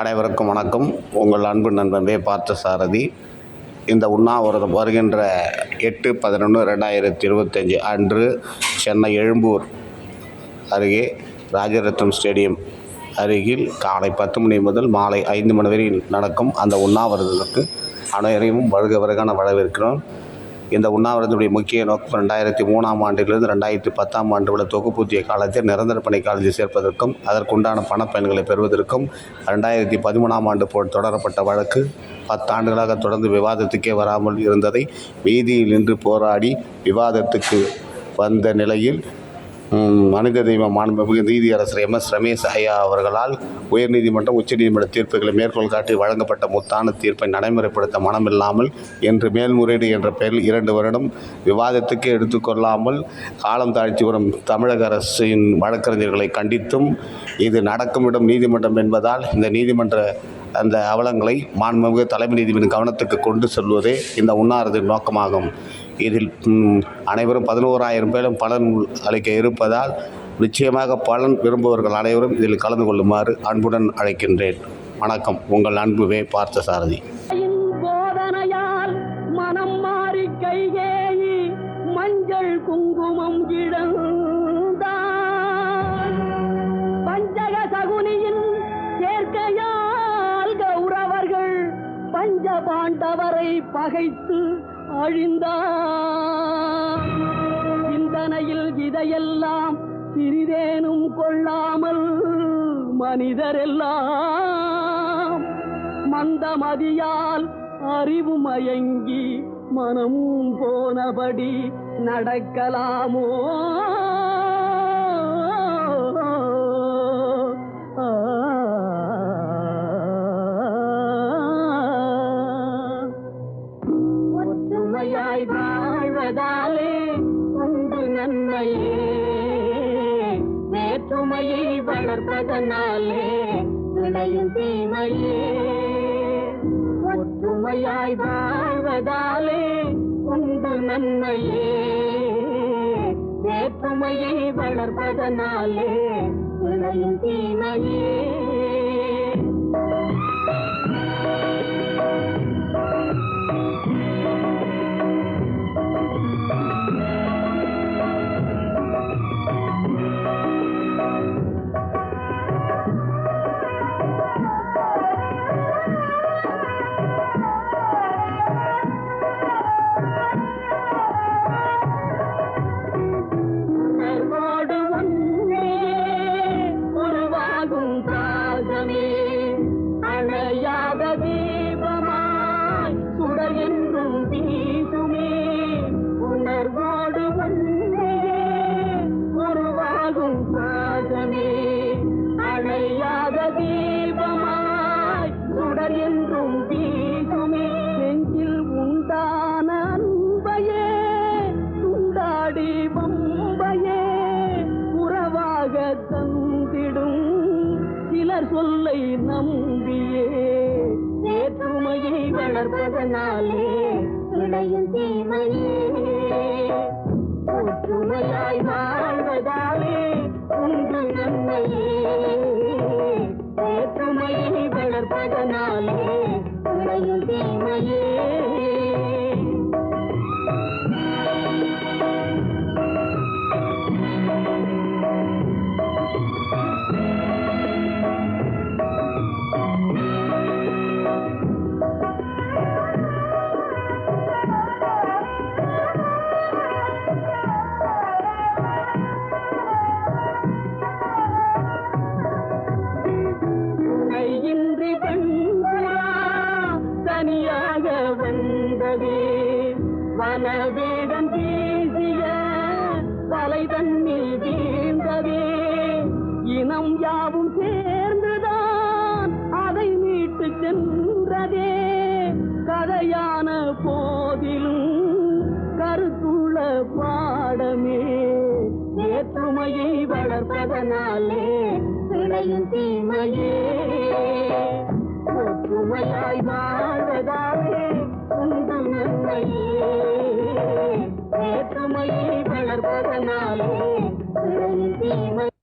அனைவருக்கும் வணக்கம். உங்கள் அன்பு நண்பன் வே பார்த்தசாரதி. இந்த உண்ணாவிரதம் வருகின்ற எட்டு பதினொன்று ரெண்டாயிரத்தி இருபத்தஞ்சி அன்று சென்னை எழும்பூர் அருகே ராஜரத்னம் ஸ்டேடியம் அருகில் காலை பத்து மணி முதல் மாலை ஐந்து மணி வரை நடக்கும் அந்த உண்ணாவிரதத்துக்கு அனைவரையும் வருக வருகான வரவேற்கிறோம். இந்த உண்ணாவிரதத்துடைய முக்கிய நோக்கம் ரெண்டாயிரத்தி மூணாம் ஆண்டிலிருந்து ரெண்டாயிரத்தி பத்தாம் ஆண்டு உள்ள தொகுப்பூதிய காலத்தில் நிரந்தர பணி காலத்தில் சேர்ப்பதற்கும் அதற்குண்டான பணப்பயன்களை பெறுவதற்கும் ரெண்டாயிரத்தி பதிமூணாம் ஆண்டு போல் தொடரப்பட்ட வழக்கு பத்தாண்டுகளாக தொடர்ந்து விவாதத்துக்கே வராமல் இருந்ததை வீதியில் நின்று போராடி விவாதத்துக்கு வந்த நிலையில் மனித தெய்வ மாண்புமிகு நீதியரசர் எம் எஸ் ரமேஷ் ஐயா அவர்களால் உயர்நீதிமன்றம் உச்சநீதிமன்ற தீர்ப்புகளை மேற்கோள் காட்டி வழங்கப்பட்ட முத்தான தீர்ப்பை நடைமுறைப்படுத்த மனமில்லாமல் என்று மேல்முறையீடு என்ற பெயரில் இரண்டு வருடம் விவாதத்துக்கு எடுத்துக்கொள்ளாமல் காலம் தாழ்த்தி வரும் தமிழக அரசின் வழக்கறிஞர்களை கண்டித்தும் இது நடக்கும் இடம் நீதிமன்றம் என்பதால் இந்த நீதிமன்ற அந்த அவலங்களை மாண்புமிகு தலைமை நீதிபதி கவனத்துக்கு கொண்டு செல்வதே இந்த உண்ணாவிரதின் நோக்கமாகும். இதில் அனைவரும் பதினோராயிரம் பேரும் பலன் அளிக்க இருப்பதால் நிச்சயமாக பலன் விரும்புபவர்கள் அனைவரும் இதில் கலந்து கொள்ளுமாறு அன்புடன் அழைக்கின்றேன். வணக்கம். உங்கள் அன்பு வே பார்த்தசாரதி. மனம் மாறி கைகேயி மஞ்சள் குங்குமம் இடம் பஞ்ச பாண்டவரை பகைத்து அழிந்தார் சிந்தனையில் இதையெல்லாம் சிறிதேனும் கொள்ளாமல் மனிதரெல்லாம் மந்தமதியால் அறிவு மயங்கி மனம் போனபடி நடக்கலாமோ? வாழ்வதாலே உண்டு நன்மையே. வேற்றுமையை வளர்ப்பதனாலே விளையும் தீமையே. ஒற்றுமையாய் வாழ்வதாலே உண்டு நன்மையே. வேற்றுமையை வளர்ப்பதனாலே விளையும் தீமையே. சொல்லை நம்பியே. வேற்றுமையை வளர்ப்பதனாலே விளையும் தீமையே. ஒற்றுமையாய் வாழ்வதாலே உண்டு நன்மையே. வேற்றுமையை வளர்ப்பதனால் வந்ததே வனவேடம் பேசிய தலை தன்னில் வீழ்ந்ததே. இனம் யாவும் சேர்ந்துதான் அதை மீட்டு சென்றதே. கதையான போதிலும் கருத்துள்ள பாடமே. வேற்றுமையை வளர்ப்பதனாலே விளையும் தீமையே. ஒற்றுமையாய் வாழ்வதாலே உண்டு நன்மையே. வேற்றுமையை வளர்ப்பதனாலே. தீமை